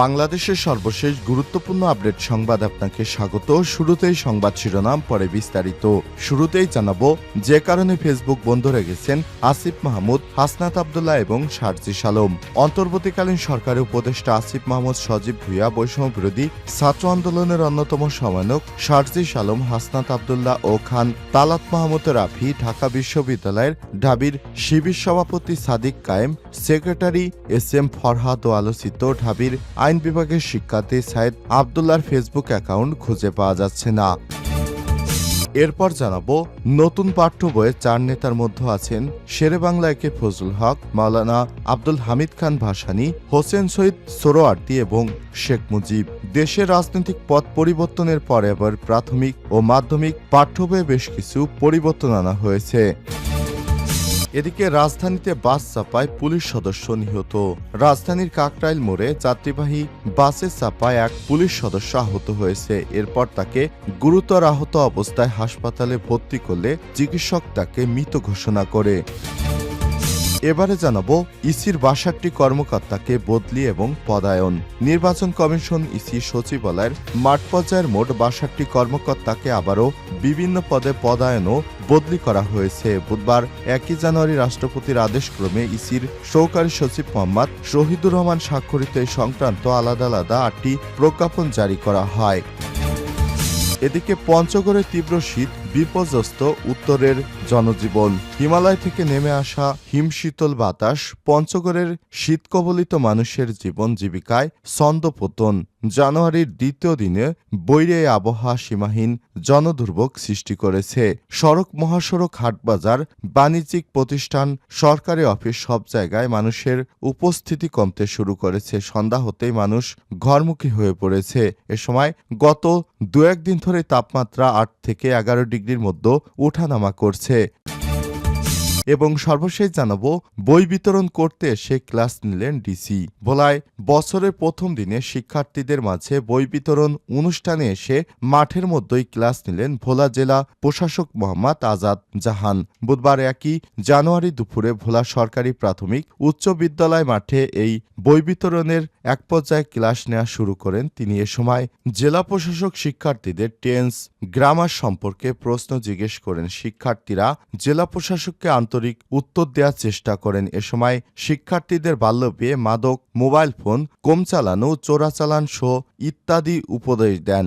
বাংলাদেশের সর্বশেষ গুরুত্বপূর্ণ আপডেট সংবাদ আপনাকে স্বাগত। শুরুতেই সংবাদ শিরোনাম, পরে বিস্তারিত। শুরুতেই জানাব, যে কারণে ফেসবুক বন্ধ রেখেছেন আসিফ মাহমুদ, হাসনাত আবদুল্লাহ এবং শারজি সালম। অন্তর্বর্তীকালীন সরকারের উপদেষ্টা আসিফ মাহমুদ, সজীব ভুইয়া, বৈষম্য বিরোধী ছাত্র আন্দোলনের অন্যতম সমন্বয়ক শারজি সালম, হাসনাত আবদুল্লাহ ও খান তালাত মাহমুদ রাফি ঢাকা বিশ্ববিদ্যালয়ের ঢাবির শিবির সভাপতি Sadiq Kayem, secretary S M Farhad ও আলোচিত ঢাবির আইন বিভাগের শিক্ষার্থী সাইদ আবদুল্লার ফেসবুক অ্যাকাউন্ট খুঁজে পাওয়া যাচ্ছে না। এরপর জানাব, নতুন পাঠ্য বইয়ে চার নেতার মধ্যে আছেন শেরে বাংলা একে ফজল হক, মাওলানা আব্দুল হামিদ খান ভাসানী, হোসেন শহীদ সোরোয়ার্দি এবং শেখ মুজিব। দেশের রাজনৈতিক পথ পরিবর্তনের পর এবার প্রাথমিক ও মাধ্যমিক পাঠ্য বইয়ে বেশ কিছু পরিবর্তন আনা হয়েছে। এদিকে রাজধানীতে বাস চাপায় পুলিশ সদস্য নিহত। রাজধানীর কাকরাইল মোড়ে যাত্রীবাহী বাসে চাপায় এক পুলিশ সদস্য আহত হয়েছে। এরপর তাকে গুরুতর আহত অবস্থায় হাসপাতালে ভর্তি করলে চিকিৎসক তাকে মৃত ঘোষণা করে। এবারে জানাব ইসির বাষট্টি কর্মকর্তাকে বদলি এবং পদায়ন। নির্বাচন কমিশন ইসি সচিবালয়ের মাঠ পর্যায়ের মোট বাষট্টি কর্মকর্তাকে আবারও বিভিন্ন পদে পদায়ন ও বদলি করা হয়েছে। বুধবার একই জানুয়ারি রাষ্ট্রপতির আদেশক্রমে ইসির সহকারী সচিব মোহাম্মদ শহীদুর রহমান স্বাক্ষরিত এই সংক্রান্ত আলাদা আলাদা আটটি প্রজ্ঞাপন জারি করা হয়। এদিকে পঞ্চগড়ে তীব্র শীত, বিপর্যস্ত, উত্তরের জনজীবন। হিমালয় থেকে নেমে আসা হিমশীতল বাতাস পঞ্চগড়ের শীতকবলিত মানুষের জীবন জীবিকায় ছন্দপতন। জানুয়ারির দ্বিতীয় দিনে বৈরে আবহাওয়া সীমাহীন জনদুর্ভোগ সৃষ্টি করেছে। সড়ক মহাসড়ক হাটবাজার বাণিজ্যিক প্রতিষ্ঠান সরকারি অফিস সব জায়গায় মানুষের উপস্থিতি কমতে শুরু করেছে। সন্ধ্যা হতেই মানুষ ঘরমুখী হয়ে পড়েছে। এ সময় গত দু একদিন ধরে তাপমাত্রা আট থেকে এগারো ডিগ্রির মধ্যে ওঠানামা করছে। थे এবং সর্বশেষ জানাব, বই বিতরণ করতে এসে ক্লাস নিলেন ডিসি। ভোলায় বছরের প্রথম দিনে শিক্ষার্থীদের মাঝে বই বিতরণ অনুষ্ঠানে এসে মাঠের মধ্যেই ক্লাস নিলেন ভোলা জেলা প্রশাসক মোহাম্মদ আজাদ জাহান। বুধবার একই জানুয়ারি দুপুরে ভোলা সরকারি প্রাথমিক উচ্চ বিদ্যালয় মাঠে এই বই বিতরণের এক পর্যায়ে ক্লাস নেওয়া শুরু করেন তিনি। এ সময় জেলা প্রশাসক শিক্ষার্থীদের টেন্স, গ্রামার সম্পর্কে প্রশ্ন জিজ্ঞেস করেন শিক্ষার্থীরা। জেলা প্রশাসককে আন্তরিক উত্তর দেওয়ার চেষ্টা করেন। এ সময় শিক্ষার্থীদের বাল্য বিয়ে মাদক, মোবাইল ফোন, কম চালানো, চোরাচালান সহ ইত্যাদি উপদেশ দেন।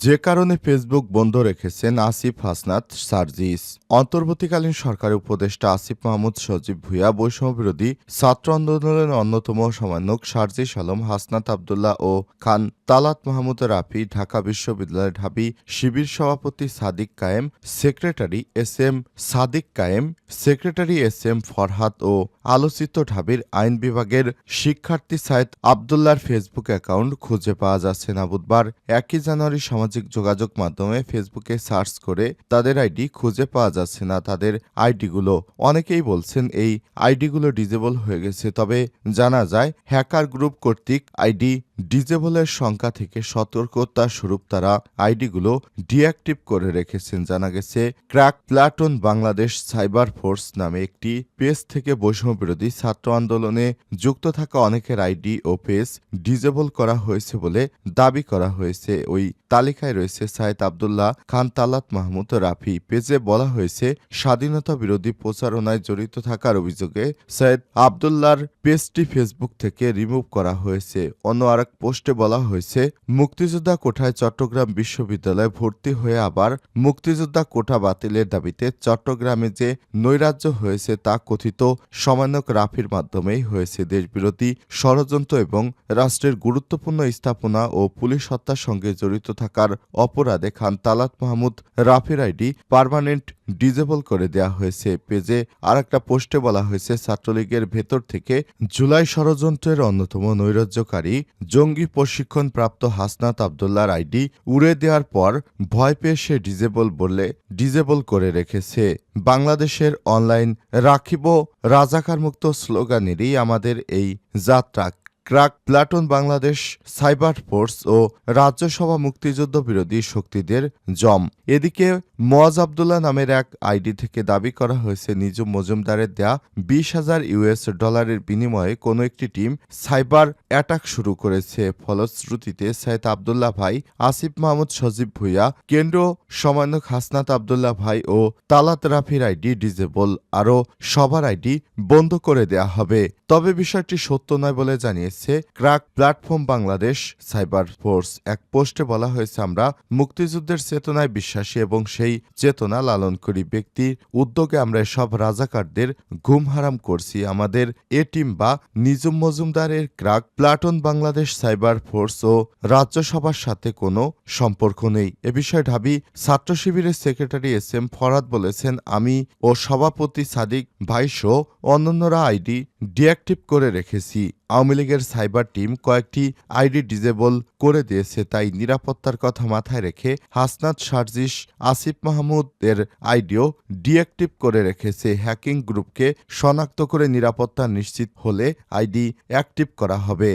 যে কারণে ফেসবুক বন্ধ রেখেছেন আসিফ হাসনাত সার্জিস। অন্তর্বর্তীকালীন সরকারের উপদেষ্টা আসিফ মাহমুদ সজীব বৈষম্য বিরোধী ছাত্র আন্দোলনের অন্যতম সমন্বয়ক সার্জিস আলম, হাসনাত আবদুল্লাহ ও খান তালাত মাহমুদ রাফি, ঢাকা বিশ্ববিদ্যালয়ের ঢাবি শিবির সভাপতি Sadiq Kayem, secretary S M Sadiq Kayem, secretary S M Farhad ও আলোচিত ঢাবির আইন বিভাগের শিক্ষার্থী সাইদ আবদুল্লার ফেসবুক অ্যাকাউন্ট খুঁজে পাওয়া যাচ্ছে না বুধবার, একই জানুয়ারি সামাজিক যোগাযোগ মাধ্যমে ফেসবুকে সার্চ করে তাদের আইডি খুঁজে পাওয়া যাচ্ছে না তাদের আইডিগুলো অনেকেই বলছেন এই আইডিগুলো ডিজেবল হয়ে গেছে, তবে জানা যায় হ্যাকার গ্রুপ কর্তৃক আইডি ডিজেবলের সংখ্যা থেকে সতর্কতা স্বরূপ তারা আইডিগুলো ডিঅ্যাক্টিভ করে রেখেছেন। জানা গেছে, crack platoon Bangladesh cyber force নামে একটি পেজ থেকে বৈষম্য বিরোধী ছাত্র আন্দোলনে যুক্ত থাকা অনেকের আইডি ও পেজ ডিজেবল করা হয়েছে বলে দাবি করা হয়েছে। ওই তালিকায় রয়েছে সাইদ আবদুল্লাহ খান, তালাত মাহমুদ, রাফি। পেজে বলা হয়েছে, স্বাধীনতা বিরোধী প্রচারণায় জড়িত থাকার অভিযোগে সৈয়দ আবদুল্লার পেজটি ফেসবুক থেকে রিমুভ করা হয়েছে। অন্য আরেক পোস্টে বলা হয়েছে, মুক্তিযোদ্ধা কোঠায় চট্টগ্রাম বিশ্ববিদ্যালয়ে ভর্তি হয়ে আবার মুক্তিযোদ্ধা কোঠা বাতিলের দাবিতে চট্টগ্রামে যে নৈরাজ্য হয়েছে তা কথিত সমানক রাফির মাধ্যমেই হয়েছে দেশবিরোধী ষড়যন্ত্র এবং রাষ্ট্রের গুরুত্বপূর্ণ স্থাপনা ও পুলিশ হত্যার সঙ্গে জড়িত থাকার অপরাধে খান তালাত মাহমুদ, রাফির আইডি, পার্মানেন্ট ডিজেবল করে দেয়া হয়েছে। পেজে আর একটা পোস্টে বলা হয়েছে, ছাত্রলীগের ভেতর থেকে জুলাই ষড়যন্ত্রের অন্যতম নৈরাজ্যকারী জঙ্গি প্রশিক্ষণ প্রাপ্ত হাসনাত আবদুল্লার আইডি উড়ে দেওয়ার পর ভয় পেয়ে সে ডিজেবল বললে ডিজেবল করে রেখেছে। বাংলাদেশের অনলাইন রাখিব রাজাকার মুক্ত স্লোগানেরই আমাদের এই যাত্রা। Crack platoon Bangladesh, cyber force ও রাজ্যসভা মুক্তিযুদ্ধ বিরোধী শক্তিদের জম। এদিকে মোয়াজ আবদুল্লাহ নামের এক আইডি থেকে দাবি করা হয়েছে নিজম মজুমদারের দেয়া বিশ হাজার ইউএস ডলারের বিনিময়ে কোনো একটি টিম সাইবার অ্যাটাক শুরু করেছে। ফলশ্রুতিতে সৈয়দ আবদুল্লাহ ভাই, আসিফ মাহমুদ, সজীব ভুইয়া, কেন্দ্র সমন্বয়ক হাসনাত আবদুল্লাহ ভাই ও তালাত রাফির আইডি ডিজেবল আরও সবার আইডি বন্ধ করে দেয়া হবে। তবে বিষয়টি সত্য নয় বলে জানিয়েছে crack platform Bangladesh cyber force. এক পোস্টে বলা হয়েছে, আমরা মুক্তিযুদ্ধের চেতনায় বিশ্বাসী এবং সেই চেতনা লালন করি। ব্যক্তির উদ্যোগে আমরা সব রাজাকারদের ঘুম হারাম করছি। আমাদের এ টিম বা নিজুম মজুমদারের crack platoon Bangladesh cyber force ও রাজ্যসভার সাথে কোনো সম্পর্ক নেই। এ বিষয়ে ঢাবি ছাত্র শিবিরের সেক্রেটারি এস এম ফরাদ বলেছেন, আমি ও সভাপতি সাদিক ভাইসহ অন্যান্যরা আইডি ডিঅ্যাক্টিভ করে রেখেছি। আওয়ামী লীগের সাইবার টিম কয়েকটি আইডি ডিজেবল করে দিয়েছে, তাই নিরাপত্তার কথা মাথায় রেখে হাসনাত সার্জিস আসিফ মাহমুদের আইডিও ডিঅ্যাক্টিভ করে রেখেছে। হ্যাকিং গ্রুপকে শনাক্ত করে নিরাপত্তা নিশ্চিত হলে আইডি অ্যাক্টিভ করা হবে।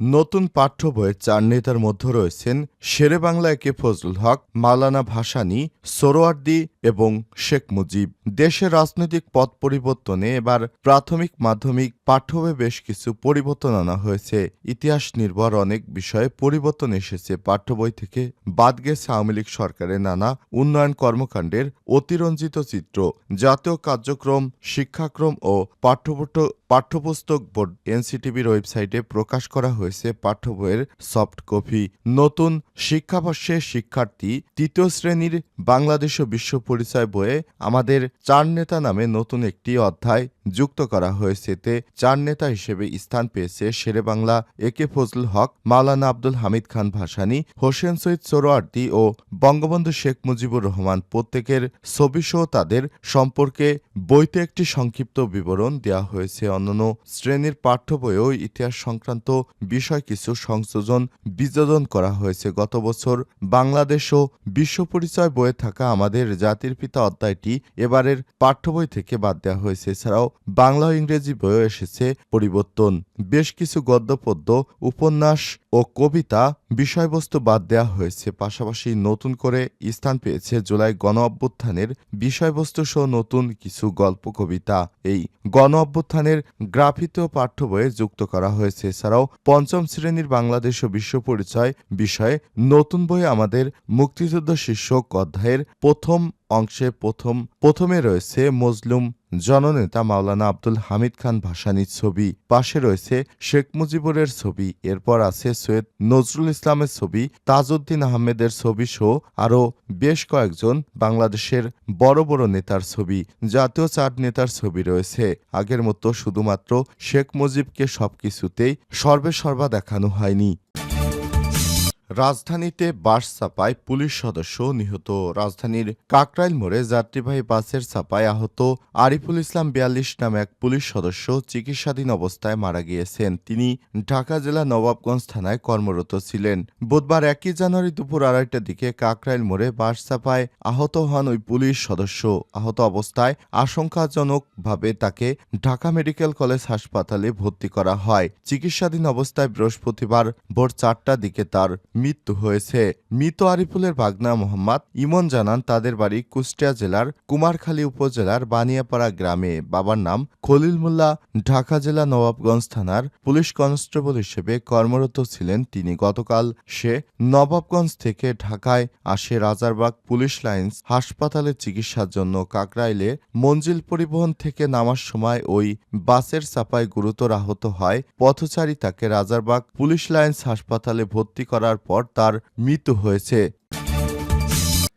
নতুন পাঠ্য বইয়ের চার নেতার মধ্যে রয়েছেন শেরে বাংলা একে ফজলুল হক মালানা ভাসানী, সোরোয়ার্দি এবং শেখ মুজিব। দেশের রাজনৈতিক পথ পরিবর্তনে এবার প্রাথমিক মাধ্যমিক পাঠ্য বইয়ে বেশ কিছু পরিবর্তন আনা হয়েছে। ইতিহাস নির্ভর অনেক বিষয়ে পরিবর্তন এসেছে। পাঠ্য বই থেকে বাদ গেছে আওয়ামী লীগ সরকারের নানা উন্নয়ন কর্মকাণ্ডের অতিরঞ্জিত চিত্র। জাতীয় কার্যক্রম, শিক্ষাক্রম ও পাঠ্যপুষ্ট পাঠ্যপুস্তক বোর্ড এনসিটিভির ওয়েবসাইটে প্রকাশ করা হয়েছে পাঠ্য বইয়ের সফট কপি। নতুন শিক্ষাবর্ষে শিক্ষার্থী তৃতীয় শ্রেণির বাংলাদেশ ও বিশ্ব পরিচয় বইয়ে আমাদের চার নেতা নামে নতুন একটি অধ্যায় যুক্ত করা হয়েছে এতে চার নেতা হিসেবে স্থান পেয়েছে শেরে বাংলা, এ কে ফজলুল হক, মাওলানা আব্দুল হামিদ খান ভাসানী, হোসেন সৈয়দ সোরোয়ার্দি ও বঙ্গবন্ধু শেখ মুজিবুর রহমান প্রত্যেকের ছবিসহ তাদের সম্পর্কে বইতে একটি সংক্ষিপ্ত বিবরণ দেওয়া হয়েছে। অন্যান্য শ্রেণির পাঠ্য বইয়েও ইতিহাস সংক্রান্ত বিষয় কিছু সংযোজন বিযোজন করা হয়েছে। গত বছর বাংলাদেশ ও বিশ্ব পরিচয় বইয়ে থাকা আমাদের জাতির পিতা অধ্যায়টি এবারের পাঠ্য বই থেকে বাদ দেওয়া হয়েছে। এছাড়াও বাংলা ইংরেজি বইও এসেছে পরিবর্তন। বেশ কিছু গদ্যপদ্য উপন্যাস ও কবিতা বিষয়বস্তু বাদ দেওয়া হয়েছে, পাশাপাশি নতুন করে স্থান পেয়েছে জুলাই গণ অভ্যুত্থানের বিষয়বস্তু সহ নতুন কিছু গল্প কবিতা। এই গণ অভ্যুত্থানের গ্রাফিত পাঠ্য বইয়ে যুক্ত করা হয়েছে। এছাড়াও পঞ্চম শ্রেণির বাংলাদেশ ও বিশ্ব পরিচয় বিষয়ে নতুন বইয়ে আমাদের মুক্তিযুদ্ধ শীর্ষক অধ্যায়ের প্রথম অংশে প্রথম, প্রথমে রয়েছে মজলুম জননেতা মাওলানা আব্দুল হামিদ খান ভাসানীর ছবি, পাশে রয়েছে শেখ মুজিবুরের ছবি, এরপর আছে সৈয়দ নজরুল ইসলামের ছবি তাজউদ্দিন আহমেদের ছবি সহ আরও বেশ কয়েকজন বাংলাদেশের বড় বড় নেতার ছবি, জাতীয় চার নেতার ছবি রয়েছে। আগের মতো শুধুমাত্র শেখ মুজিবকে সবকিছুতেই সর্বে সর্বা দেখানো হয়নি। রাজধানীতে বাস চাপায় পুলিশ সদস্য নিহত। রাজধানীর কাকরাইল মোড়ে যাত্রীবাহী বাসের চাপায় আহত আরিফুল ইসলাম বিয়াল্লিশ নামে এক পুলিশ সদস্য চিকিৎসাধীন অবস্থায় মারা গিয়েছেন। তিনি ঢাকা জেলা নবাবগঞ্জ থানায় কর্মরত ছিলেন। বুধবার একই জানুয়ারি দুপুর আড়াইটার দিকে কাকরাইল মোড়ে বাস চাপায় আহত হন ওই পুলিশ সদস্য। আহত অবস্থায় আশঙ্কাজনকভাবে তাকে ঢাকা মেডিকেল কলেজ হাসপাতালে ভর্তি করা হয়। চিকিৎসাধীন অবস্থায় বৃহস্পতিবার ভোর চারটার দিকে তার মৃত্যু হয়েছে। মৃত আরিফুলের বাগনা মোহাম্মদ ইমন জানান তাদের বাড়ি কুষ্টিয়া জেলার কুমারখালী উপজেলার বানিয়াপাড়া গ্রামে। বাবার নাম খলিল মোল্লা। ঢাকা জেলা নবাবগঞ্জ থানার পুলিশ কনস্টেবল হিসেবে কর্মরত ছিলেন তিনি। গতকাল সে নবাবগঞ্জ থেকে ঢাকায় আসে রাজারবাগ পুলিশ লাইন্স হাসপাতালে চিকিৎসার জন্য। কাকরাইলে মঞ্জিল পরিবহন থেকে নামার সময় ওই বাসের চাপায় গুরুতর আহত হয়। পথচারী তাকে রাজারবাগ পুলিশ লাইন্স হাসপাতালে ভর্তি করার পর তার মৃত্যু হয়েছে।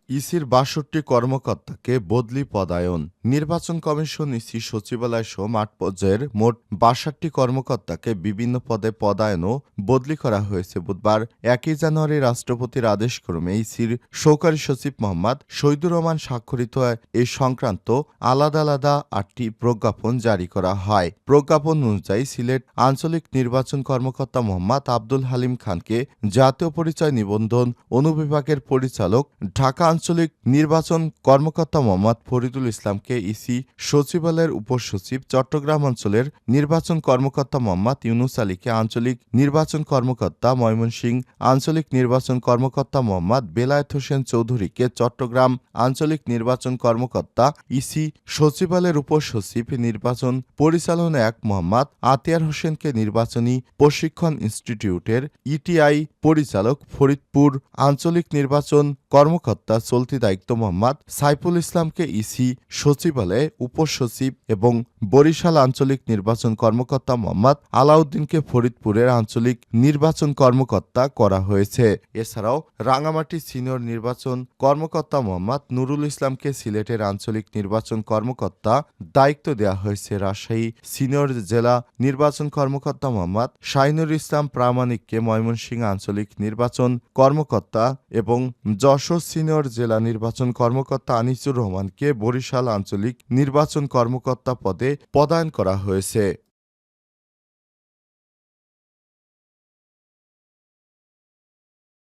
ইসির বাষট্টি কর্মকর্তাকে বদলি পদায়ন। নির্বাচন কমিশন, ইসি সচিবালয় সহ মাঠ পর্যায়ের মোট বাষট্টি কর্মকর্তাকে বিভিন্ন পদে পদায়ন ও বদলি করা হয়েছে বুধবার। একই জানুয়ারি রাষ্ট্রপতির আদেশক্রমে ইসির সহকারী সচিব মোহাম্মদ শহীদুর রহমান স্বাক্ষরিত এ সংক্রান্ত আলাদা আলাদা আটটি প্রজ্ঞাপন জারি করা হয়। প্রজ্ঞাপন অনুযায়ী সিলেট আঞ্চলিক নির্বাচন কর্মকর্তা মোহাম্মদ আব্দুল হালিম খানকে জাতীয় পরিচয় নিবন্ধন অনুবিভাগের পরিচালক ঢাকা আঞ্চলিক নির্বাচন কর্মকর্তা মোহাম্মদ ফরিদুল ইসলামকে ইসি সচিবালয়ের উপসচিব চট্টগ্রাম অঞ্চলের নির্বাচন কর্মকর্তা মোহাম্মদ ইউনুস আলীকে আঞ্চলিক নির্বাচন কর্মকর্তা ময়মনসিংহ আঞ্চলিক নির্বাচন কর্মকর্তা মোহাম্মদ বেলায়েত হোসেন চৌধুরীকে চট্টগ্রাম আঞ্চলিক নির্বাচন কর্মকর্তা ইসি সচিবালয়ের উপসচিব নির্বাচন পরিচালনা এক মোহাম্মদ আতিয়ার হোসেনকে নির্বাচনী প্রশিক্ষণ ইনস্টিটিউটের ইটিআই পরিচালক ফরিদপুর আঞ্চলিক নির্বাচন কর্মকর্তা চলতি দায়িত্ব মোহাম্মদ সাইফুল ইসলামকে ইসি, সচিবালয়ে উপসচিব এবং বরিশাল আঞ্চলিক নির্বাচন কর্মকর্তা মোহাম্মদ আলাউদ্দিনকে ফরিদপুরের আঞ্চলিক নির্বাচন কর্মকর্তা করা হয়েছে। এছাড়াও রাঙামাটি সিনিয়র নির্বাচন কর্মকর্তা মোহাম্মদ নুরুল ইসলামকে সিলেটের আঞ্চলিক নির্বাচন কর্মকর্তা দায়িত্ব দেওয়া হয়েছে। রাজশাহী সিনিয়র জেলা নির্বাচন কর্মকর্তা মোহাম্মদ শাহিনুর ইসলাম প্রামাণিককে ময়মনসিংহ আঞ্চলিক নির্বাচন কর্মকর্তা এবং যশোর সিনিয়র জেলা নির্বাচন কর্মকর্তা আনিসুর রহমানকে বরিশাল আঞ্চলিক নির্বাচন কর্মকর্তা পদে পদায়ন করা হয়েছে।